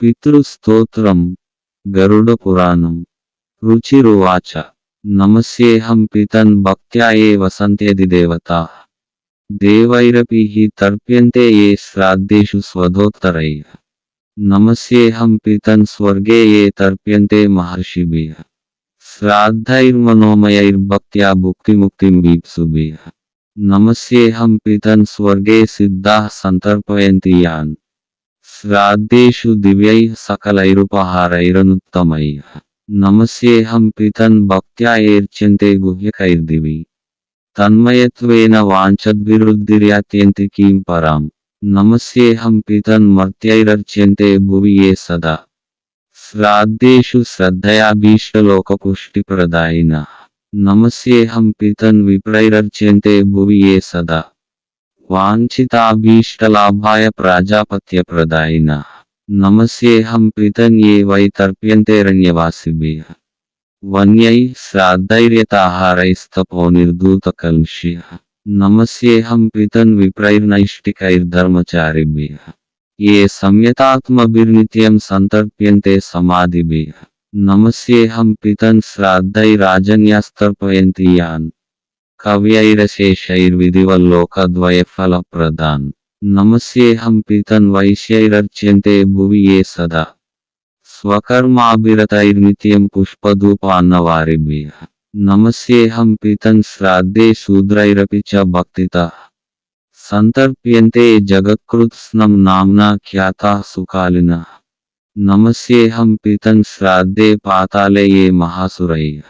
పితృస్తోత్రం గరుడ పురాణం రుచిరువాచ నమస్యేహం పితన్ భక్త్యా ఏ వసంత్యది దేవతా. దేవైరపి హి తర్ప్యంతే ఏ శ్రాద్ధేషు స్వదోత్తరై నమస్యేహం పితన్ స్వర్గే ఏ తర్ప్యంతే మహర్షిభిః. శ్రాద్ధైర్మనోమయైర్భక్త్యా భుక్తిముక్తిం వీప్సుభిః నమస్యేహం పితన్ స్వర్గే సిద్ధాః సంతర్పయంతి యాన్ శ్రాద్ధేషు దివ్యైః సకలైరుపహారైరనుత్తమైః. నమస్యేహం పితన్ భక్త్యా ఏర్చ్యంతే గుహ్యకైర్దివి. తన్మయత్వేన వాంఛద్విరుద్ధిర్యాత్యంతి కీం పరాం. నమస్యేహం పితన్ మర్త్యైరర్చ్యంతే భువి ఏ సదా. శ్రాద్ధేషు శ్రద్ధయాభీష్టలోకపుష్టిప్రదాయినః నమస్యేహం పితన్ విప్రైరర్చ్యంతే భువి ఏ సదా. వాంఛితాభీష్టలాభాయ ప్రాజాపత్యప్రదాయినః. నమస్యేహం పితన్ ఏ వై తర్ప్యంతేరణ్యవాసిభిః వన్యై శ్రాద్ధైర్యతాహారైస్తపో నిర్ధూతకల్ష్యః నమస్యేహం పితన్ విప్రైర్నైష్టికైర్ధర్మచారిభిః. ఏ సంయతాత్మభిర్నిత్యం సంతర్ప్యంతే సమాధిభిః. నమస్యేహం పితన్ శ్రాద్ధైరాజన్యాస్తర్పయంతి యాన్ కవ్యైరశేషైర్విధివల్లోకద్వయఫలప్రదాన్. నమస్యేహం పితన్ వైశ్యైరర్చ్యంతే భువి ఏ సదా. స్వకర్మాభిరతైర్నిత్యం పుష్పధూపాన్నవారిభిః. నమస్యేహం పితన్ శ్రాద్ధే శూద్రైరపి చ భక్తిత. సంతర్ప్యంతే జగత్కృత్స్నం నామ్నా ఖ్యాతాः సుకాలినः నమస్యేహం పితన్ శ్రాద్ధే పాతాళే ఏ మహాసురైః.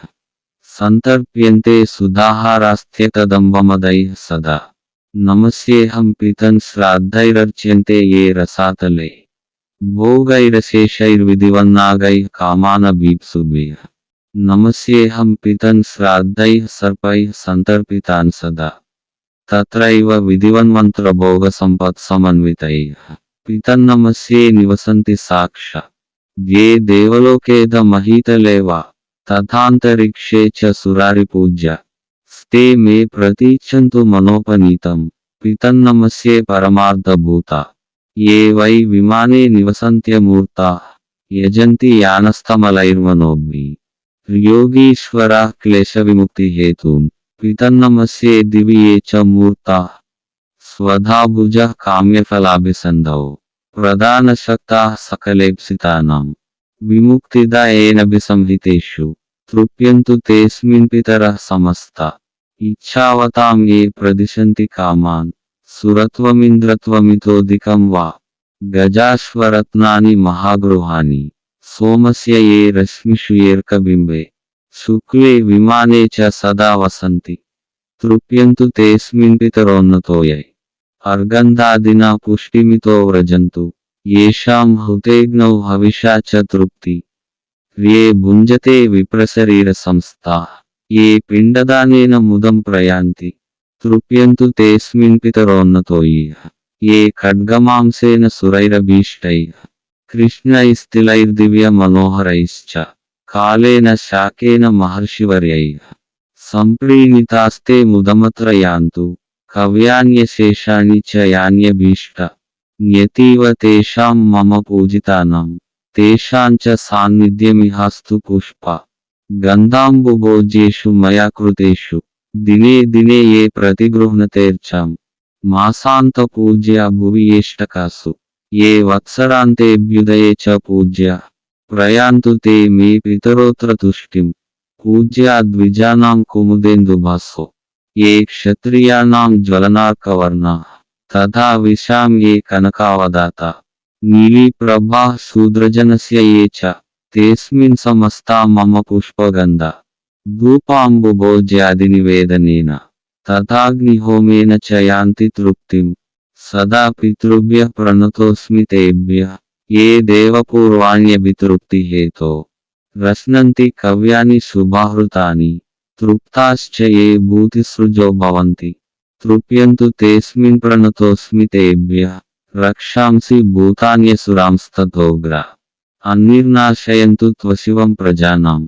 సంతర్ప్యంతే సుధాహారాస్థ్యకదంబమదైః సదా. నమస్యేహం పితన్ శ్రాద్ధైరర్చ్యంతే ఏ రసాతలే. భోగైరశేషైర్విధివన్నాగై కామాన కామానభీప్సుభిః నమస్యేహం పితన్ శ్రాద్ధై సర్పై సంతర్పితాన్ సదా. తత్రైవ విధివన్మంత్రభోగసంపత్సమన్వితైః పితన్నమస్యే నివసంతి సాక్ష. ఏ దేవలోకేద మహీతలే తథాంతరిక్షే చ సురారిపూజ్య. స్తే మే ప్రతీక్షంతు మనోపనీతం పితన్నమస్యే పరమార్థభూత. ఏ వై విమానే నివసంత్యమూర్తా యజంతి యానస్తమలైర్మనోభి యోగీశ్వరా క్లేశవిముక్తిహేతూన్ పితన్నమస్యే దివి ఏ చ మూర్తా. స్వధాభుజ కామ్యఫలాభిసంధౌ ప్రధానశక్తా సకలేప్సితానాం విముక్తిద ఏనభిసంహితేషు తృప్యంతు తేస్మిన్ పితరః సమస్త ఇచ్ఛావతాం ఏ ప్రదిశంతి కామాన్ సురత్వమింద్రత్వమితోదికం వా గజాశ్వరత్నాని మహాగృహాని సోమస్య ఏ రశ్మిషు ఏర్కబింబే శుక్లే విమానే చ సదా వసంతి తృప్యంతు తేస్మిన్ పితరోన్నతోయై అర్గంధాదిన పుష్టిమితో వ్రజంతు. ఏషాం హుతేగ్నౌ హవిషా చ తృప్తి. రే భుంజతే విప్రశరీర సంస్థా. ఏ పిండదానేన ముదం ప్రయాంతి. తృప్యంతు తేస్మిన్ పితరోన్నతోయి. ఏ ఖడ్గమాంసేన సురైరభీష్టై. కృష్ణైస్తిలైర్దివ్య మనోహరైశ్చ. కాలేన శాకేన మహర్షివర్యై. సంప్రీణితాస్తే ముదమత్ర యాంతు కవ్యాన్యశేషాని చయాన్యభీష్ట న్యతీవ తేషాం మమ పూజితానం తేషాంచ సాన్నిధ్యమిహస్తు పుష్ప గంధాంబుభోజ్యేషు మయా కృతేషు దినే దినే ఏ ప్రతిగృహ్ణతేర్చాం మాసాంత పూజ్య భువి ఏష్టకాసు ఏ వత్సరాంతేభ్యుదయే చ పూజ్య ప్రయాంతు తే మే పితరోత్ర తుష్టిం పూజ్యా ద్విజానాం కుముదేందు కుముదేందుభాసో ఏ క్షత్రియాణం జ్వలనార్కవర్ణ తథా విశాం ఏ కనకావదాత నీలీప్రభా శూద్రజనస్య ఏ చ తేస్మిన్ సమస్తా మమ పుష్పగంధ ధూపాంబుభోజ్యాదినివేదనేన తథాగ్నిహోమేన చ యాంతి తృప్తిం సదా పితృభ్య ప్రణతోస్మి తేభ్య ఏ దేవపూర్వాణ్యభితృప్తి హేతో రశ్నంతి కవ్యాని శుభాహృతాని తృప్తాశ్చ ఏ భూతిసృజో భవంతి. తృప్యంతు తేస్మిన్ ప్రణతోస్మితేభ్య రక్షాంసి భూతాన్యసురాంస్తతోగ్ర అన్నిర్నాశయంతు త్వశివం ప్రజానాం.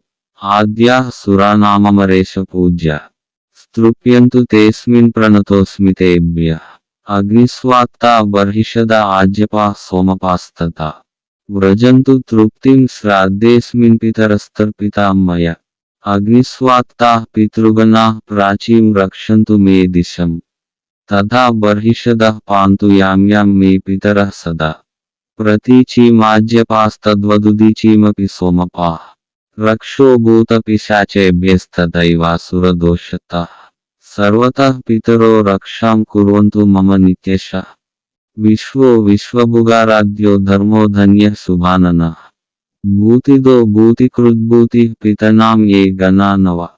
ఆద్యాః సురానామమరేష పూజ్య. స్తృప్యంతు తేస్మిన్ ప్రణతోస్మితేభ్య అగ్నిస్వాత్త బర్హిషద ఆజ్యపా సోమపాస్తత. వ్రజంతు తృప్తిం శ్రాద్ధేస్మిన్ పితరస్తర్పితా మయ અગ્નિસ્વાત્તા પિતૃગના પ્રાચીમ રક્ષંતુ મે દિશમ તથા બર્હિષદ પાંતુ યામ્યામ મે પિતર સદા પ્રતીચીમાજ્યપાસ્તદ્વદુદીચીમપી સોમપાહ રક્ષો ભૂતપિશાચેભ્યસ્તદૈવાસુરદોષતઃ સર્વતઃ પિતરો રક્ષાં કુર્વંતુ મમ નિત્યશઃ વિશ્વો વિશ્વભુગારાધ્યો ધર્મો ધન્ય શુભાનનઃ భూతిదో భూతికృద్భూతి పితనాం ఏ గణానవ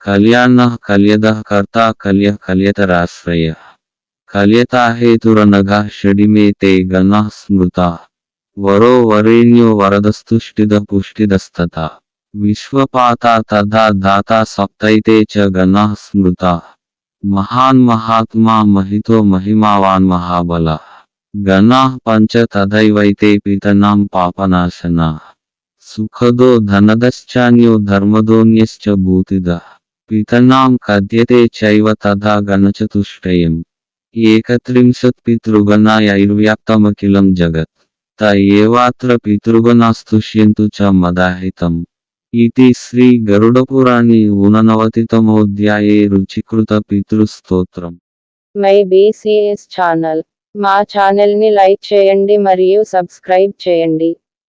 కళ్యాణ కళ్యాణః కర్త కర్తా కల్యః కల్యతరాశ్రయः షడిమే తే గణాः స్మృత. వరో వరేణ్యో వరదస్తుష్టిద పుష్టిదస్తత. విశ్వపాత తదా దాత సప్తైతే చ గణాः స్మృత. మహాన్ మహాత్మా మహితో మహిమావాన్ మహాబల. గణా పంచ తథైవైతే పితనాం పాపనాశనా. సుఖదో ధనదశ్చాన్యో ధర్మదోన్యశ్చ భూతిద పితనాం కథ్యతే చైవ తథా గణచతుష్టయం ఏకత్రింశత్పితృగణాయైర్వ్యాప్తమఖిలం జగత్ త ఏవాత్ర పితృగణాస్తుష్యంతు చ మదాహితం ఇది శ్రీ గరుడపురాణి ఊననవతితమోధ్యాయే రుచికృత పితృస్తోత్రం మై బీసీఎస్ ఛానల్। మా ఛానల్ని లైక్ చేయండి మరియు సబ్స్క్రైబ్ చేయండి।